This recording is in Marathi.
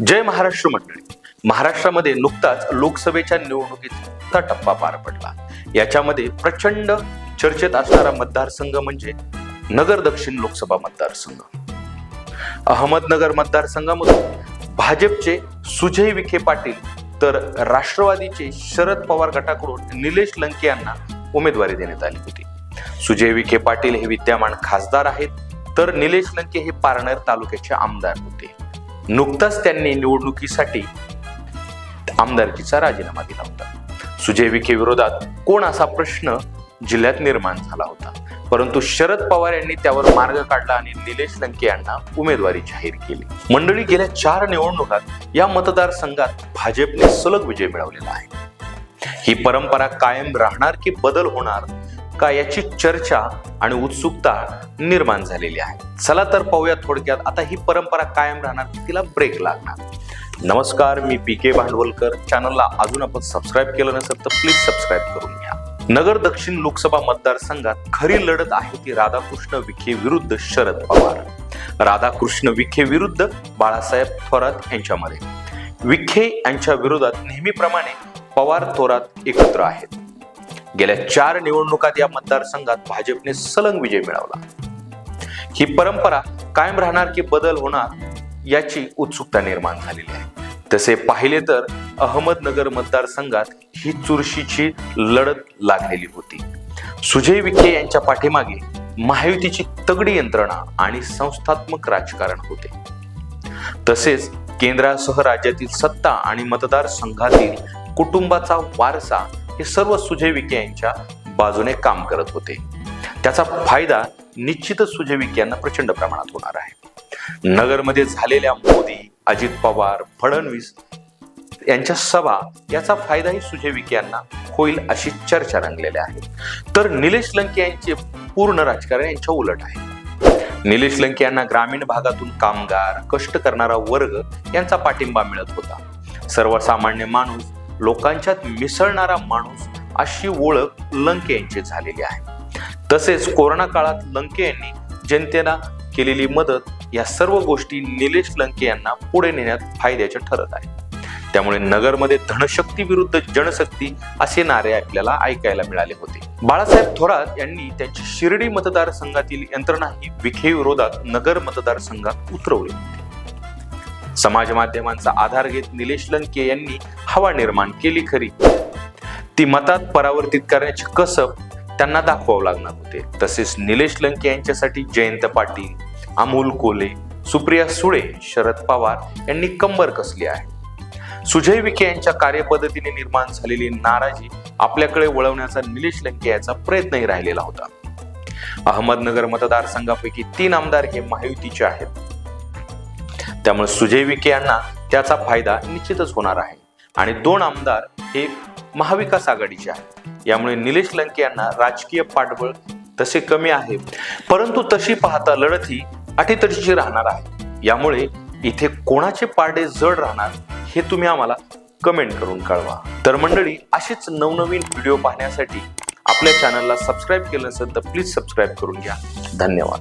जय महाराष्ट्र मंडळी. महाराष्ट्रामध्ये नुकताच लोकसभेच्या निवडणुकीचा टप्पा पार पडला. याच्यामध्ये प्रचंड चर्चेत असणारा मतदारसंघ म्हणजे नगर दक्षिण लोकसभा मतदारसंघ. अहमदनगर मतदारसंघामधून भाजपचे सुजय विखे पाटील तर राष्ट्रवादीचे शरद पवार गटाकडून निलेश लंके यांना उमेदवारी देण्यात आली होती. सुजय विखे पाटील हे विद्यमान खासदार आहेत तर निलेश लंके हे पारनेर तालुक्याचे आमदार होते. नुकताच त्यांनी निवडणुकीसाठी आमदारकीचा राजीनामा दिला होता. सुजय विखे विरोधात कोण असा प्रश्न जिल्ह्यात निर्माण झाला होता? परंतु शरद पवार यांनी त्यावर मार्ग काढला आणि निलेश लंके यांना उमेदवारी जाहीर केली. मंडळी गेल्या चार निवडणुकात या मतदारसंघात भाजपने सलग विजय मिळवलेला आहे. ही परंपरा कायम राहणार की बदल होणार का याची चर्चा आणि उत्सुकता निर्माण झालेली आहे. चला तर पाहूया थोडक्यात आता ही परंपरा कायम राहणार की तिला ब्रेक लागणार. नमस्कार मी पी के भांडवलकर. चॅनलला अजून आपण सबस्क्राईब केलं नसेल तर प्लीज सबस्क्राईब करून घ्या. नगर दक्षिण लोकसभा मतदारसंघात खरी लढत आहे ती राधाकृष्ण विखे विरुद्ध शरद पवार. राधाकृष्ण विखे विरुद्ध बाळासाहेब थोरात यांच्यामध्ये. विखे यांच्या विरोधात नेहमीप्रमाणे पवार थोरात एकत्र आहेत. गेल्या चार निवडणुकात या मतदारसंघात भाजपने सलग विजय मिळवला. ही परंपरा कायम राहणार की बदल होणार याची उत्सुकता निर्माण झालेली आहे. तसे पाहिले तर अहमदनगर मतदारसंघात ही चुरशीची लढत लागलेली होती. सुजय विखे यांच्या पाठीमागे महायुतीची तगडी यंत्रणा आणि संस्थात्मक राजकारण होते. तसेच केंद्रासह राज्यातील सत्ता आणि मतदारसंघातील कुटुंबाचा वारसा हे सर्व सुजय विखे यांच्या बाजूने काम करत होते. त्याचा फायदा निश्चितच सुजय विखे यांना प्रचंड प्रमाणात होणार आहे. नगरमध्ये झालेल्या मोदी अजित पवार फडणवीस यांच्या सभा याचा फायदाही सुजय विखे यांना होईल अशी चर्चा रंगलेल्या आहे. तर निलेश लंके यांचे पूर्ण राजकारण यांच्या उलट आहे. निलेश लंके यांना ग्रामीण भागातून कामगार कष्ट करणारा वर्ग यांचा पाठिंबा मिळत होता. सर्वसामान्य माणूस लोकांच्यात मिसळणारा माणूस अशी ओळख लंके यांची झालेली आहे. तसेच कोरोना काळात लंके यांनी जनतेला केलेली मदत या सर्व गोष्टी निलेश लंके यांना पुढे नेण्यात फायद्याच्या ठरत आहे. त्यामुळे नगरमध्ये धनशक्ती विरुद्ध जनशक्ती असे नारे आपल्याला ऐकायला मिळाले होते. बाळासाहेब थोरात यांनी त्यांची शिर्डी मतदारसंघातील यंत्रणा ही विखे विरोधात नगर मतदारसंघात उतरवली. होती समाज माध्यमांचा आधार घेत निलेश लंके यांनी हवा निर्माण केली खरी. ती मतात परावर्तित करण्याची कसब त्यांना दाखवावं लागणार होते. तसेच निलेश लंके यांच्यासाठी जयंत पाटील अमोल कोले सुप्रिया सुळे शरद पवार यांनी कंबर कसली आहे? सुजय विखे यांच्या कार्यपद्धतीने निर्माण झालेली नाराजी आपल्याकडे वळवण्याचा निलेश लंके याचा प्रयत्नही राहिलेला होता. अहमदनगर मतदारसंघापैकी तीन आमदार हे महायुतीचे आहेत. त्यामुळे सुजय विखे यांना त्याचा फायदा निश्चितच होणार आहे. आणि दोन आमदार हे महाविकास आघाडीचे आहेत. यामुळे निलेश लंके यांना राजकीय पाठबळ तसे कमी आहे. परंतु तशी पाहता लढत ही अटीतटीची राहणार आहे. यामुळे इथे कोणाचे पारडे जड राहणार हे तुम्ही आम्हाला कमेंट करून कळवा. तर मंडळी असेच नवनवीन व्हिडिओ पाहण्यासाठी आपल्या चॅनलला सबस्क्राईब केलं नसेल तर प्लीज सबस्क्राईब करून घ्या. धन्यवाद.